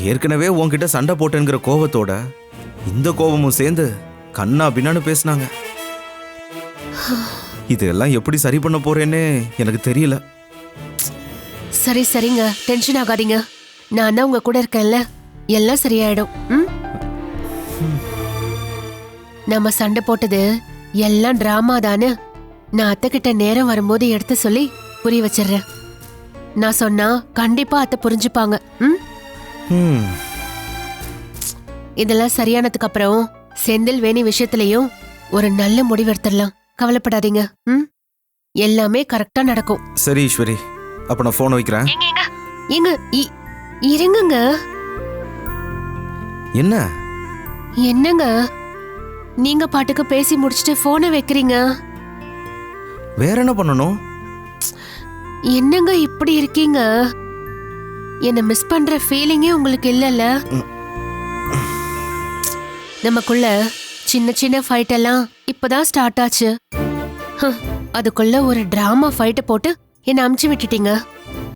ஏற்கனவே உன்கிட்ட சண்டை போட்டேங்கிற கோவத்தோட இந்த கோபமும் சேர்ந்து கண்ணா பின்னான்னு பேசினாங்க. இதெல்லாம் எப்படி சரி பண்ண போறேன்னு எனக்கு தெரியல. சரி சரிங்க. டென்ஷன் ஆகாதீங்க. நான் தான் உங்க கூட இருக்கேன்ல. எல்லாம் சரியாயிடும். ம்? நம்ம சண்டை போட்டது எல்லாம் டிராமா தானே நான் அத்தை கிட்ட நேரம் வரும்போது எடுத்து சொல்லி புரிய வச்சிடுறேன். நான் சொன்னா கண்டிப்பா அத்தை புரிஞ்சுப்பாங்க. ம், இதெல்லாம் சரியானதுக்கு அப்புறம் செந்தில் வேணி விஷயத்திலையும் ஒரு நல்ல முடிவு எடுத்துடலாம். கவலைப்படாதீங்க. ம்? எல்லாமே கரெக்டா நடக்கும். சரி ஈஸ்வரி. அப்ப நான் போன் வைக்கிறேன். ஏங்க இ- இருங்கங்க. என்ன? என்னங்க? நீங்க பாட்டுக்கு பேசி முடிச்சிட்டு போனை வைக்கிறீங்க? வேற என்ன பண்ணணும்? என்னங்க இப்படி இருக்கீங்க? என்ன மிஸ் பண்ற ஃபீலிங்கே உங்களுக்கு இல்லைல்ல? நமக்குள்ள சின்ன சின்ன ஃபைட் எல்லாம் இப்பதான் ஸ்டார்ட் ஆச்சு. அதுக்குள்ள ஒரு டிராமா ஃபைட்டை போட்டு என்ன அமுச்சு விட்டுட்டீங்க.